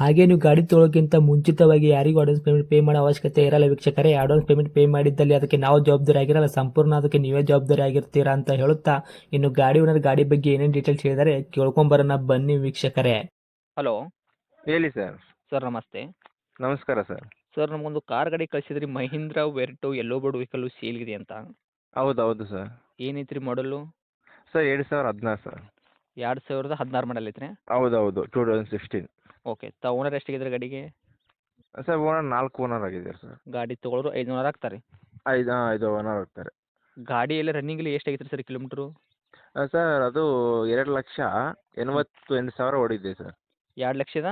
ಹಾಗೆ ನೀವು ಗಾಡಿ ತೊಳೋಕ್ಕಿಂತ ಮುಂಚಿತವಾಗಿ ಯಾರಿಗೂ ಅಡ್ವಾನ್ಸ್ ಪೇಮೆಂಟ್ ಪೇ ಮಾಡೋ ಅವಶ್ಯಕತೆ ಇರಲ್ಲ ವೀಕ್ಷಕರೇ. ಅಡ್ವಾನ್ಸ್ ಪೇಮೆಂಟ್ ಪೇ ಮಾಡಿದ್ದಲ್ಲಿ ಅದಕ್ಕೆ ನಾವು ಜವಾಬ್ದಾರಿ ಆಗಿರಲ್ಲ. ಸಂಪೂರ್ಣ ಅದಕ್ಕೆ ನೀವೇ ಜವಾಬ್ದಾರಿ ಆಗಿರ್ತೀರಾ ಅಂತ ಹೇಳುತ್ತಾ ಇನ್ನು ಗಾಡಿ ಓನರ್ ಗಾಡಿ ಬಗ್ಗೆ ಏನೇನು ಡೀಟೇಲ್ಸ್ ಹೇಳಿದರೆ ಕೇಳ್ಕೊಂಬರೋಣ ಬನ್ನಿ ವೀಕ್ಷಕರೇ. ಹಲೋ ಹೇಳಿ ಸರ್. ಸರ್ ನಮಸ್ತೆ. ನಮಸ್ಕಾರ ಸರ್. ಸರ್ ನಮಗೊಂದು ಕಾರ್ ಗಾಡಿ ಕಳಿಸಿದ್ರಿ. ಮಹೀಂದ್ರ ವೆರ್ಟು ಎಲ್ಲೋ ಬೋರ್ಡ್ ಸೀಲ್ ಇದೆ ಅಂತ. ಹೌದು ಹೌದು ಸರ್. ಏನೈತ್ರಿ ಮಾಡಲು ಸರ್ ಎರಡು ಸಾವಿರ ಹದಿನಾರು ಸರ್. ಎರಡು ಸಾವಿರದ ಹದಿನಾರು ಮಾಡಲ್ ಐತ್ರಿ? ಹೌದು ಹೌದು ಟೂ ತೌಸಂಡ್ ಸಿಕ್ಸ್ಟೀನ್ ಓಕೆ ತಾವು ಓನರ್ ಎಷ್ಟಾಗಿದ್ರೆ ಗಾಡಿಗೆ? ಸರ್ ಓನರ್ ನಾಲ್ಕು ಓನರ್ ಆಗಿದ್ದಾರೆ ಸರ್. ಗಾಡಿ ತೊಗೊಳೋರು ಓನರ್ ಆಗ್ತಾರೆ ಐದು ಹಾಂ ಐದು ಓನರ್ ಆಗ್ತಾರೆ ಗಾಡಿ ಎಲ್ಲ ಎಷ್ಟು ಎಷ್ಟಾಗಿತ್ತು ಸರ್ ಕಿಲೋಮೀಟ್ರು ಸರ್ ಅದು ಎರಡು ಲಕ್ಷ ಎಂಬತ್ತು ಎಂಟು ಸಾವಿರ ಓಡಿದೆ ಸರ್. ಎರಡು ಲಕ್ಷದ?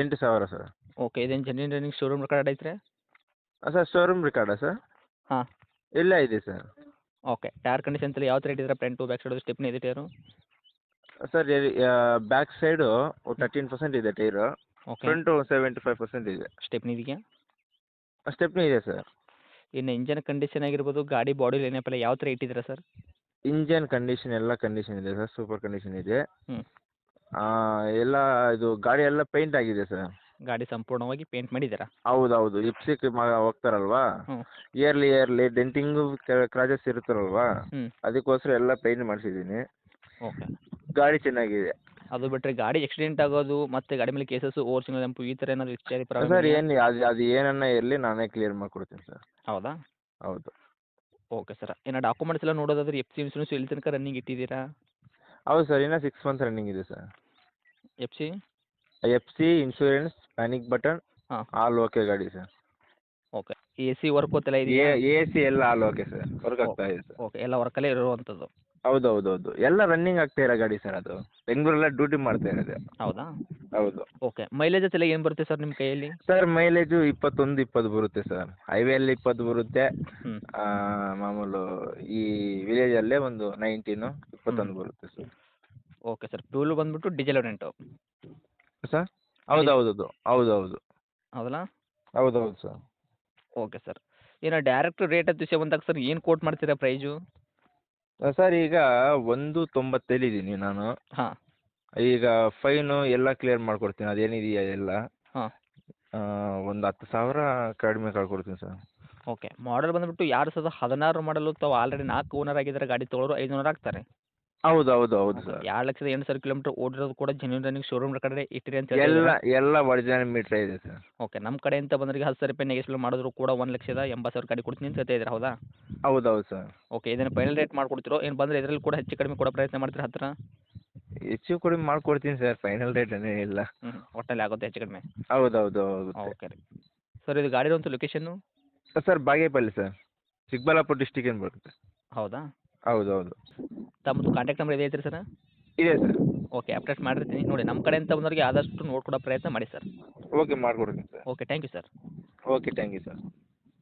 ಎಂಟು ಸಾವಿರ ಸರ್. ಓಕೆ ಇದೇನು ಜೆನ್ಯೂನ್ ರನ್ನಿಂಗ್ ಶೋರೂಮ್ ರೆಕಾರ್ಡ್ ಐತ್ರಿ? ಸರ್ ಶೋರೂಮ್ ರೆಕಾರ್ಡಾ ಸರ್? ಹಾಂ. ಇಲ್ಲ ಇದೆ ಸರ್. ಓಕೆ ಟೈರ್ ಕಂಡೀಷನ್ ಯಾವ ಥರ ಇಟ್ಟಿದ್ರೆ ಫ್ರಂಟು ಬ್ಯಾಕ್ ಸೈಡ್ ಸ್ಟೆಪ್ನಿ ಇದೆ tyre sir back side thirteen percent ಇದೆ tyre okay front seventy five percent ಇದೆ. ಸ್ಟೆಪ್ನಿದೆಯಾ ಸ್ಟೆಪ್ನಿ ಇದೆ ಸರ್ ಇನ್ನು ಇಂಜನ್ ಕಂಡೀಷನ್ ಆಗಿರ್ಬೋದು ಗಾಡಿ ಬಾಡಿ ಏನಪ್ಪಲ್ಲ ಯಾವ ಥರ ಇಟ್ಟಿದ್ದೀರಾ ಸರ್ ಇಂಜನ್ ಕಂಡೀಷನ್ ಎಲ್ಲ ಕಂಡೀಷನ್ ಇದೆ ಸರ್ ಸೂಪರ್ ಕಂಡೀಷನ್ ಇದೆ. ಎಲ್ಲ ಇದು ಗಾಡಿ ಎಲ್ಲ ಪೇಂಟ್ ಆಗಿದೆ ಸರ್ ಗಾಡಿ ಸಂಪೂರ್ಣವಾಗಿ ಪೇಂಟ್ ಮಾಡಿದ್ದೀರಾ? ಹೌದು ಹೌದು ಇಪ್ಸಿಕ್ ಹೋಗ್ತಾರಲ್ವಾ. ಇಯರ್ಲಿ ಇಯರ್ಲಿ ಡೆಂಟಿಂಗು ಕ್ರಾಚಸ್ ಇರುತ್ತಲ್ವಾ. ಅದಕ್ಕೋಸ್ಕರ ಎಲ್ಲ ಪೇಂಟ್ ಮಾಡಿಸಿದ್ದೀನಿ. ಓಕೆ ಗಾಡಿ ಚೆನ್ನಾಗಿದೆ. ಅದು ಬಿಟ್ಟರೆ ಗಾಡಿ ಆಕ್ಸಿಡೆಂಟ್ ಆಗೋದು ಮತ್ತೆ ಗಾಡಿ ಮೇಲೆ ಕೇಸಸ್ ಓವರ್ ಸಿಂಗಲ್ ಜಂಪ್ ಈ ಥರ ಏನಾದರೂ ಇತ್ಯಾದಿ ಸರ್ ಪ್ರಾಬ್ಲಮ್ ಏನು ಅದು ಅದು ಏನನ್ನ ಇರಲಿ ನಾನೇ ಕ್ಲಿಯರ್ ಮಾಡಿಕೊಡ್ತೀನಿ ಸರ್. ಹೌದಾ? ಹೌದು. ಓಕೆ ಸರ್ ಇನ್ನು ಡಾಕ್ಯುಮೆಂಟ್ಸ್ ಎಲ್ಲ ನೋಡೋದಾದ್ರೆ ಎಫ್ ಸಿ ಇನ್ಸೂರೆನ್ಸ್ ಎಲ್ಲಿ ತನಕ ರನ್ನಿಂಗ್ ಇಟ್ಟಿದ್ದೀರಾ? ಹೌದು ಸರ್ ಇನ್ನೂ ಸಿಕ್ಸ್ ಮಂತ್ಸ್ ರನ್ನಿಂಗ್ ಇದೆ sir. F C F C insurance panic button ಹಾ. ಆಲ್ ಓಕೆ ಗಾಡಿ sir. Okay A C work ಎಲ್ಲ ಇದೆಯಾ? ಎ ಸಿ ಎಲ್ಲ ಆಲ್ ಓಕೆ ಸರ್. ವರ್ಕ್ ಆಗ್ತಾ ಇದೆ ಸರ್. ಓಕೆ ಎಲ್ಲ ವರ್ಕಲ್ಲೇ ಇರುವಂಥದ್ದು ಹೌದು ಹೌದು ಹೌದು ಎಲ್ಲ ರನ್ನಿಂಗ್ ಆಗ್ತಾ ಇರೋ ಗಾಡಿ ಸರ್ ಅದು. ಬೆಂಗಳೂರೆಲ್ಲ ಡ್ಯೂಟಿ ಮಾಡ್ತಾ ಇರೋದು. ಹೌದಾ? ಹೌದು. ಓಕೆ ಮೈಲೇಜ್ ಎಲ್ಲ ಏನು ಬರುತ್ತೆ ಸರ್ ನಿಮ್ಮ ಕೈಯಲ್ಲಿ? ಸರ್ ಮೈಲೇಜು ಇಪ್ಪತ್ತೊಂದು ಇಪ್ಪತ್ತು ಬರುತ್ತೆ ಸರ್ ಹೈವೇಲಿ ಇಪ್ಪತ್ತು ಬರುತ್ತೆ. ಆ, ಮಾಮೂಲು ಈ ವಿಲೇಜಲ್ಲೇ ಒಂದು ನೈನ್ಟೀನು ಇಪ್ಪತ್ತೊಂದು ಬರುತ್ತೆ ಸರ್ ಓಕೆ ಸರ್ ಫ್ಯೂಲ್ ಬಂದ್ಬಿಟ್ಟು ಡೀಸೆಲ್ ರೆಂಟು ಸರ್ ಹೌದು ಹೌದು ಹೌದು ಹೌದು ಹೌದು ಹೌದಲ್ಲ? ಹೌದು ಹೌದು ಸರ್ ಓಕೆ ಸರ್ ಏನೋ ಡೈರೆಕ್ಟ್ ರೇಟ್ ಅಂತ ವಿಷಯ ಬಂದಾಗ ಸರ್ ಏನು ಕೋಟ್ ಮಾಡ್ತೀರಾ ಪ್ರೈಜು ಸರ್ ಈಗ ಒಂದು ತೊಂಬತ್ತೇಳಿದ್ದೀನಿ ನಾನು. ಹಾಂ. ಈಗ ಫೈನು ಎಲ್ಲ ಕ್ಲಿಯರ್ ಮಾಡ್ಕೊಡ್ತೀನಿ. ಅದೇನಿದೆಯಾ ಎಲ್ಲ? ಹಾ. ಒಂದು ಹತ್ತು ಸಾವಿರ ಕಡಿಮೆ ಕಳ್ಕೊಡ್ತೀನಿ ಸರ್. ಓಕೆ. ಮಾಡಲ್ ಬಂದ್ಬಿಟ್ಟು ಯಾರು ಸಾವಿರದ ಹದಿನಾರು ಮಾಡಲು ತಾವು ಆಲ್ರೆಡಿ ನಾಲ್ಕು ಓನರ್ ಆಗಿದ್ದಾರೆ. ಗಾಡಿ ತೊಗೊಳೋರು ಐದುನೂರು ಆಗ್ತಾರೆ. ಹೌದು ಹೌದು ಹೌದು ಸರ್. ಎರಡು ಲಕ್ಷದ ಎಂಟು ಸಾವಿರ ಕಿಲೋಮೀಟರ್ ಓಡಿರೋದು ಕೂಡ ಜೆನ್ಯೂನ್ ರನ್ನಿಂಗ್ ಶೋರೂಮ್ ಕಡೆ ಇಟ್ಟಿರಿ ಅಂತ ಎಲ್ಲ ಎಲ್ಲ ಒರಿಜಿನಲ್ ಮೀಟ್ರ್ ಇದೆ ಸರ್. ಓಕೆ ನಮ್ಮ ಕಡೆಯಿಂದ ಬಂದವರಿಗೆ ಹತ್ತು ಸಾವಿರ ರೂಪಾಯಿ ನೆಗೆಸ್ಲು ಮಾಡಿದ್ರು ಕೂಡ ಒಂದು ಲಕ್ಷದ ಎಂಬತ್ತು ಸಾವಿರ ಗಾಡಿ ಕೊಡ್ತೀನಿ ಅಂತ ಹೇಳ್ತಾ ಇದ್ದೀರಾ ಹೌದಾ? ಹೌದು ಹೌದು ಸರ್. ಓಕೆ ಇದನ್ನು ಫೈನಲ್ ರೇಟ್ ಮಾಡ್ಕೊಡ್ತಿರೋ ಏನು ಬಂದರೆ ಇದರಲ್ಲಿ ಕೂಡ ಹೆಚ್ಚು ಕಡಿಮೆ ಕೊಡೋ ಪ್ರಯತ್ನ ಮಾಡ್ತೀರಾ ಹತ್ತಿರ ಹೆಚ್ಚು ಕಡಿಮೆ ಮಾಡ್ಕೊಡ್ತೀನಿ ಸರ್ ಫೈನಲ್ ರೇಟ್ ಇಲ್ಲ. ಹ್ಞೂ ಒಟ್ಟಲ್ಲಿ ಆಗುತ್ತೆ ಹೆಚ್ಚು ಕಡಿಮೆ. ಹೌದು ಹೌದು ಹೌದು. ಓಕೆ ರೀ. ಸರ್ ಇದು ಗಾಡಿರೋಂಥ location sir Bagepalli sir. Chikkaballapur district ಏನು ಬರುತ್ತೆ? ಹೌದಾ? ಹೌದು ಹೌದು ತಮ್ಮದು ಕಾಂಟ್ಯಾಕ್ಟ್ ನಂಬರ್ ಇದೆ ಐತ್ರಿ ಸರ್? ಇದೆ ಸರ್. ಓಕೆ ಅಪ್ಡೇಟ್ ಮಾಡಿರ್ತೀನಿ ನೋಡಿ ನಮ್ಮ ಕಡೆಯಿಂದ ಬಂದವರಿಗೆ ಆದಷ್ಟು ನೋಡ್ಕೊಡೋ ಪ್ರಯತ್ನ ಮಾಡಿ ಸರ್. ಓಕೆ ಮಾಡ್ಕೊಡ್ತೀನಿ sir. Okay thank you sir okay thank you sir